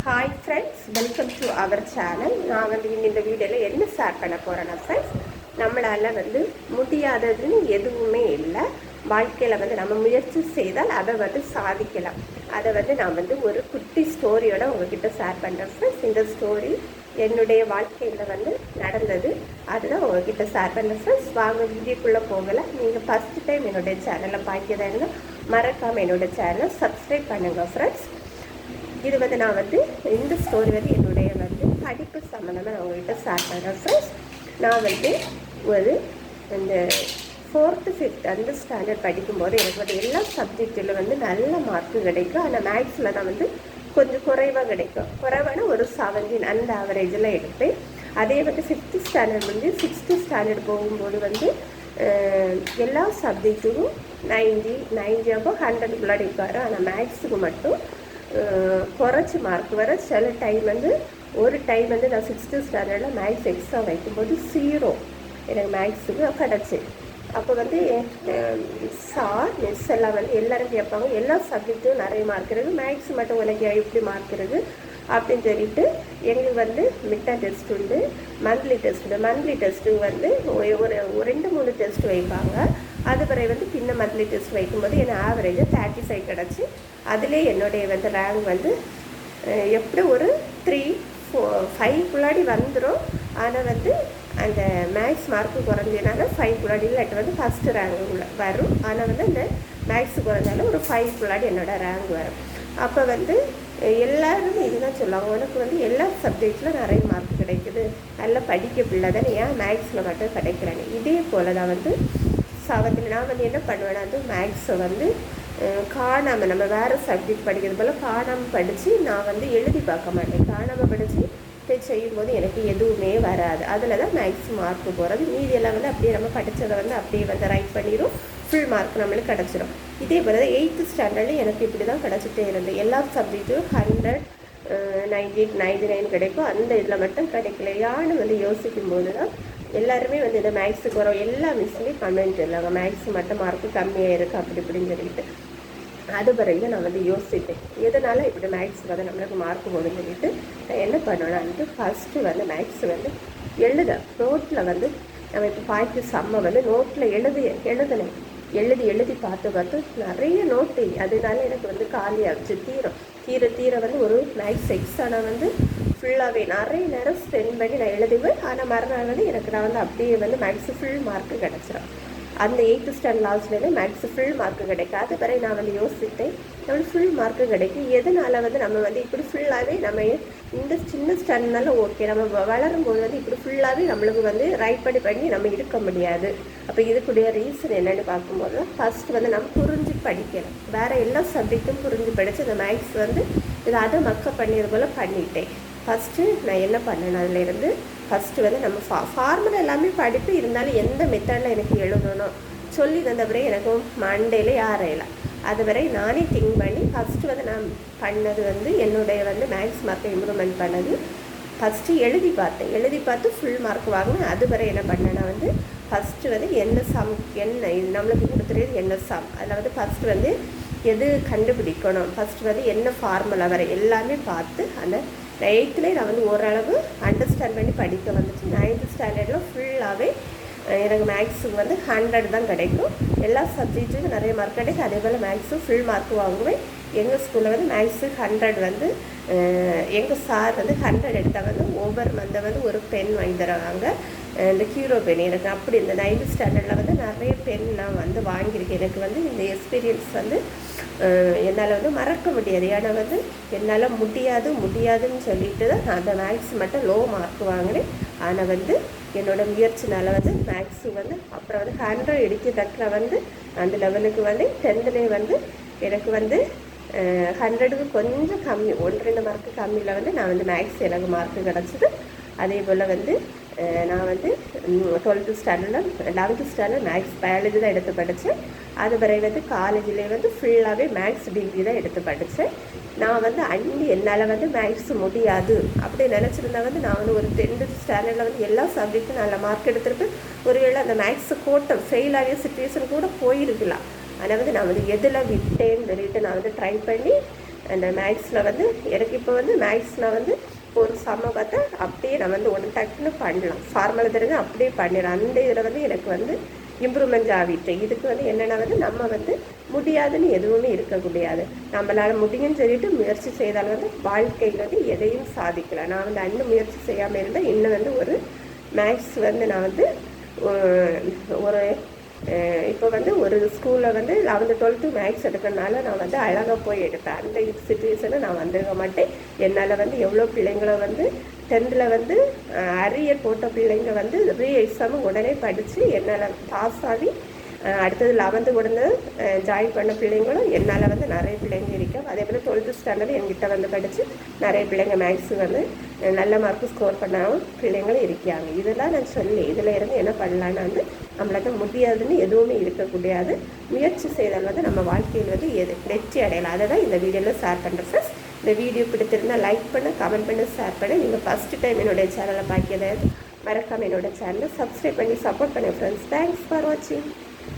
Hi friends welcome to our channel நான் வந்து இந்த வீடியோவில் என்ன ஷேர் பண்ண போகிறேன்னா ஃப்ரெண்ட்ஸ் நம்மளால் வந்து முடியாததுன்னு எதுவுமே இல்லை. வாழ்க்கையில் வந்து நம்ம முயற்சி செய்தால் அதை வந்து சாதிக்கலாம். அதை வந்து நான் வந்து ஒரு குட்டி ஸ்டோரியோட உங்ககிட்ட ஷேர் பண்ணுறேன் ஃப்ரெண்ட்ஸ் இந்த ஸ்டோரி என்னுடைய வாழ்க்கையில் வந்து நடந்தது. அதுதான் உங்ககிட்ட ஷேர் பண்ணுறேன் ஃப்ரெண்ட்ஸ் வாங்க வீடியோக்குள்ளே போகலை. நீங்கள் ஃபஸ்ட்டு டைம் என்னுடைய சேனலை பார்க்கிறதா இருந்தால் மறக்காமல் என்னோட சேனலை சப்ஸ்கிரைப் பண்ணுங்கள் ஃப்ரெண்ட்ஸ் இது வந்து நான் வந்து இந்த ஸ்டோரி வந்து என்னுடைய வந்து படிப்பு சம்மந்தமாக நான் உங்கள்கிட்ட ஷேர் பண்ணுறேன் ஃப்ரெண்ட்ஸ் நான் வந்து ஒரு அந்த ஃபோர்த்து ஃபிஃப்த் அந்த ஸ்டாண்டர்ட் படிக்கும்போது எனக்கு வந்து எல்லா சப்ஜெக்டில் வந்து நல்ல மார்க்கு கிடைக்கும். ஆனால் மேக்ஸில் தான் வந்து கொஞ்சம் குறைவாக கிடைக்கும். குறைவான ஒரு செவன்டீன் அந்த ஆவரேஜில் எடுப்பேன். அதே வந்து ஃபிஃப்த்து ஸ்டாண்டர்ட் வந்து சிக்ஸ்த்து ஸ்டாண்டர்ட் போகும்போது வந்து எல்லா சப்ஜெக்ட்டுக்கும் நைன்டி நைன்டி அப்போ ஹண்ட்ரடுக்குள்ளே இருக்காரு ஆனால் மேக்ஸுக்கு மட்டும் குறைச்சி மார்க் வர சில டைம் வந்து ஒரு டைம் வந்து நான் சிக்ஸ்த்து ஸ்டாண்டர்டில் மேக்ஸ் எக்ஸாம் வைக்கும்போது ஜீரோ எனக்கு மேக்ஸுக்கு கிடச்சி. அப்போ வந்து சார் மிஸ் எல்லாம் வந்து எல்லோரும் கேட்பாங்க எல்லா சப்ஜெக்ட்டும் நிறைய மார்க் இருக்குது மேக்ஸ் மட்டும் உனக்கு எப்படி மார்க் இருக்குது? அப்படின்னு சொல்லிட்டு எங்களுக்கு வந்து மிட்டா டெஸ்ட் உண்டு மந்த்லி டெஸ்ட் உண்டு. மந்த்லி டெஸ்ட்டு வந்து ஒரு ஒரு ரெண்டு மூணு டெஸ்ட் வைப்பாங்க. அது பிறகு வந்து பின்ன மந்த்லி டெஸ்ட் வைக்கும்போது என்ன ஆவரேஜாக தேர்ட்டி ஃபைவ் கிடச்சி அதிலே என்னுடைய வந்து ரேங்க் வந்து எப்படி ஒரு த்ரீ ஃபோ ஃபைவ்க்குள்ளாடி வந்துடும் ஆனால் வந்து அந்த மேக்ஸ் மார்க்கு குறைஞ்சதுனால ஃபைவ்க்குள்ளாடி இல்லாட்டி வந்து ஃபஸ்ட்டு ரேங்க் உள்ள வரும். ஆனால் வந்து அந்த மேக்ஸ் குறைஞ்சாலும் ஒரு ஃபைவ்க்குள்ளாடி என்னோட ரேங்க் வரும். அப்போ வந்து அஹ், எல்லாரும் இதுதான் சொல்லுவாங்க. உனக்கு வந்து எல்லா சப்ஜெக்டில் நிறைய மார்க் கிடைக்குது. நல்லா படிக்க பிள்ளை தானே ஏன் மேக்ஸில் மட்டும் கிடைக்கிறேன்னு இதே போல் தான் வந்து செவன்த்தில் நான் வந்து என்ன பண்ணுவேன்னா வந்து மேக்ஸை வந்து காணாமல் காணாம நம்ம வேறு சப்ஜெக்ட் படிக்கிறது போல் காணாமல் படித்து நான் வந்து எழுதி பார்க்க மாட்டேன். காணாமல் படித்து போய் செய்யும்போது எனக்கு எதுவுமே வராது. அதில் தான் மேக்ஸ் மார்க் போகிறது மீதியெல்லாம் வந்து அப்படியே நம்ம படித்ததை வந்து அப்படியே வந்து ரைட் பண்ணிடும் ஃபுல் மார்க் நம்மளுக்கு கிடச்சிரும். இதே போல் தான் எயித்து ஸ்டாண்டர்டில் எனக்கு இப்படி தான் கிடச்சிட்டே இருந்தது எல்லா சப்ஜெக்ட்டும் hundred ninety eight ninety nine கிடைக்கும். அந்த இதில் மட்டும் கிடைக்கல யான்னு வந்து யோசிக்கும் போது தான் எல்லாருமே வந்து இந்த மேக்ஸுக்கு வரோம் எல்லா மிஸ்ஸுமே கமெண்ட் சொல்லாங்க மேக்ஸ் மட்டும் மார்க்கு கம்மியாக இருக்குது அப்படி இப்படின்னு சொல்லிட்டு. அது பிறகு நான் வந்து யோசிப்பேன். எதனால் இப்படி மேக்ஸ் வந்து நம்மளுக்கு மார்க் போடுன்னு சொல்லிட்டு நான் என்ன பண்ணுவேன்னா ஃபஸ்ட்டு வந்து மேக்ஸ் வந்து எழுத. நோட்டில் வந்து நம்ம இப்போ பாய்க்கு செம்ம வந்து நோட்டில் எழுதி எழுதணும். எழுதி எழுதி பார்த்து பார்த்து நிறைய நோட்டு அதனால எனக்கு வந்து காலியாகிச்சு தீரம். தீர தீர வந்து ஒரு மேக்ஸ் எக்ஸானை வந்து ஃபுல்லாகவே நிறைய நேரம் ஸ்பெண்ட் பண்ணி நான் எழுதுவேன். ஆனால் மறுநாள் வந்து எனக்கு நான் வந்து அப்படியே வந்து மேக்ஸ் ஃபுல் மார்க்கு கிடச்சிடும் அந்த எயித்து ஸ்டாண்ட் லாஸ்ட்லேருந்து மேக்ஸ் ஃபுல் மார்க்கு கிடைக்காது பிறகு நான் வந்து யோசித்தேன் நம்மளுக்கு ஃபுல் மார்க்கு கிடைக்கும். எதனால் வந்து நம்ம வந்து இப்படி ஃபுல்லாகவே நம்ம இந்த சின்ன ஸ்டாண்ட்னால ஓகே நம்ம வ- வளரும் போது வந்து இப்படி ஃபுல்லாகவே நம்மளுக்கு வந்து ரைட் பண்ணி பண்ணி நம்ம இருக்க முடியாது. அப்போ இதுக்குடைய ரீசன் என்னென்னு பார்க்கும்போது ஃபர்ஸ்ட் வந்து நம்ம புரிஞ்சு படிக்கணும். வேறு எல்லா சப்ஜெக்ட்டும் புரிஞ்சு படித்து அந்த மேக்ஸ் வந்து இதை அதை மக்க பண்ணியது போல் பண்ணிட்டேன். ஃபஸ்ட்டு நான் என்ன பண்ணேன்? அதுலேருந்து ஃபஸ்ட்டு வந்து நம்ம ஃபா ஃபார்முலா எல்லாமே படிப்பு இருந்தாலும் எந்த மெத்தடில் எனக்கு எழுதணும்? சொல்லி தந்த எனக்கு மண்டேல யாரையில அது வரை நானே திங்க் பண்ணி ஃபஸ்ட்டு வந்து நான் பண்ணது வந்து என்னுடைய வந்து மேக்ஸ் மார்க்கை இம்ப்ரூவ்மெண்ட் பண்ணது. ஃபஸ்ட்டு எழுதி பார்த்தேன். எழுதி பார்த்து ஃபுல் மார்க் வாங்கினேன். அது வரை என்ன பண்ணேன்னா வந்து ஃபஸ்ட்டு வந்து என்ன சம் என்ன இது நம்மளுக்கு கொடுத்துருது என்ன சம் அதில் வந்து ஃபஸ்ட்டு வந்து எது கண்டுபிடிக்கணும்? ஃபஸ்ட்டு வந்து என்ன ஃபார்முலா வரை? எல்லாமே பார்த்து அந்த எயித்துலேயே நான் வந்து ஓரளவு அண்டர்ஸ்டாண்ட் பண்ணி படிக்க வந்துச்சு நைன்த்து ஸ்டாண்டர்டில் ஃபுல்லாகவே எனக்கு மேக்ஸுக்கு வந்து ஹண்ட்ரட் தான் கிடைக்கும். எல்லா சப்ஜெக்ட்டுக்கும் நிறைய மார்க் கிடைக்கும். அதே போல் மேக்ஸும் ஃபுல் மார்க் வாங்குவேன். எங்கள் ஸ்கூலில் வந்து மேக்ஸு ஹண்ட்ரட் வந்து எங்கள் சார் வந்து ஹண்ட்ரட் எடுத்தால் வந்து ஒவ்வொரு மந்தை வந்து ஒரு பென் வாங்கி தருவாங்க இந்த ஹீரோ பென் எனக்கு அப்படி இந்த நைன்த் ஸ்டாண்டர்டில் வந்து நிறைய பென் நான் வந்து வாங்கியிருக்கேன். எனக்கு வந்து இந்த எக்ஸ்பீரியன்ஸ் வந்து என்னால் வந்து மறக்க முடியாது. ஏன்னா வந்து என்னால் முடியாது முடியாதுன்னு சொல்லிட்டு தான் நான் அந்த மேக்ஸ் மட்டும் லோ மார்க் வாங்கினேன். ஆனால் வந்து என்னோடய முயற்சினால் வந்து மேக்ஸு வந்து அப்புறம் வந்து ஹண்ட்ரட் எடுக்கிறதுல வந்து அந்த லெவலுக்கு வந்து டென்த்துலேயே வந்து எனக்கு வந்து ஹண்ட்ரடுக்கு கொஞ்சம் கம்மி ஒன்று ரெண்டு மார்க்கு கம்மியில் வந்து நான் வந்து மேக்ஸ் எனக்கு மார்க்கு கிடச்சிது. அதே போல் வந்து நான் வந்து டுவெல்த்து ஸ்டாண்டர்டில் லெவன்த்து ஸ்டாண்டர்ட் மேக்ஸ் பயாலஜி தான் எடுத்து படித்தேன் அது பிறகு வந்து காலேஜிலே வந்து ஃபுல்லாகவே மேக்ஸ் டிகிரி தான் எடுத்து படித்தேன் நான் வந்து அன்னி என்னால் வந்து மேக்ஸ் முடியாது அப்படி நினச்சிருந்தா வந்து நான் வந்து ஒரு டென்த்து ஸ்டாண்டர்டில் வந்து எல்லா சப்ஜெக்ட்டும் நல்ல மார்க் எடுத்திருப்பேன். ஒருவேளை அந்த மேக்ஸ் கோட்டம் ஃபெயில் ஆகிய சுச்சுவேஷன் கூட போயிருக்கலாம். ஆனால் வந்து நான் வந்து எதில் விட்டேன்னு சொல்லிட்டு நான் வந்து ட்ரை பண்ணி அந்த மேக்ஸில் வந்து எனக்கு இப்போ வந்து மேக்ஸில் வந்து ஒரு சமூகத்தை அப்படியே நான் வந்து ஒன்று டக்குன்னு பண்ணலாம் ஃபார்மல் தெரிஞ்சு அப்படியே பண்ணிடலாம். அந்த இதில் வந்து எனக்கு வந்து இம்ப்ரூவ்மெண்ட் ஆகிட்டு இதுக்கு வந்து என்னென்னா வந்து நம்ம வந்து முடியாதுன்னு எதுவுமே இருக்கக்கூடாது நம்மளால் முடியும்னு சொல்லிட்டு முயற்சி செய்தால் வந்து வாழ்க்கையில் வந்து எதையும் சாதிக்கலாம் நான் வந்து அன்னும் முயற்சி செய்யாமல் இருந்தால் இன்னும் வந்து ஒரு மேக்ஸ் வந்து நான் வந்து ஒரு- இப்போ வந்து ஒரு ஸ்கூலில் வந்து லெவன்த்து டுவெல்த்து மேக்ஸ் எடுக்கிறனால நான் வந்து அழகாக போய் எடுப்பேன். அந்த சுச்சுவேஷனை நான் வந்துருக்க மாட்டேன். என்னால் வந்து எவ்வளோ பிள்ளைங்களை வந்து டென்த்தில் வந்து அரியர் போட்ட பிள்ளைங்க வந்து ரீ எக்ஸாமு உடனே படித்து என்னால் பாஸ் ஆகி அடுத்தது லெவன்த்து உடனே ஜாயின் பண்ண பிள்ளைங்களும் என்னால் வந்து நிறைய பிள்ளைங்க இருக்கும் அதே போல் டுவெல்த்து ஸ்டாண்டர்ட் என்கிட்ட வந்து படித்து நிறைய பிள்ளைங்க மேக்ஸ் வந்து நல்ல மார்க்கு ஸ்கோர் பண்ணாமல் பிள்ளைங்களும் இருக்காங்க இதெல்லாம் நான் சொல்லி இதில் இருந்து என்ன பண்ணலான்னு வந்து நம்மளுக்கு முடியாதுன்னு எதுவுமே இருக்கக்கூடாது முயற்சி செய்தால் வந்து நம்ம வாழ்க்கையில் வந்து எது வெற்றி அடையலாம். அதை தான் இந்த வீடியோவில் ஷேர் பண்ணுறேன் சார் இந்த வீடியோ பிடித்திருந்தா லைக் பண்ண கமெண்ட் பண்ண ஷேர் பண்ண. நீங்கள் ஃபஸ்ட்டு டைம் என்னுடைய சேனலை பார்க்கிறது மறக்காமல் என்னோட சேனலை சப்ஸ்கிரைப் பண்ணி சப்போர்ட் பண்ணேன் ஃப்ரெண்ட்ஸ் தேங்க்ஸ் ஃபார் வாட்சிங்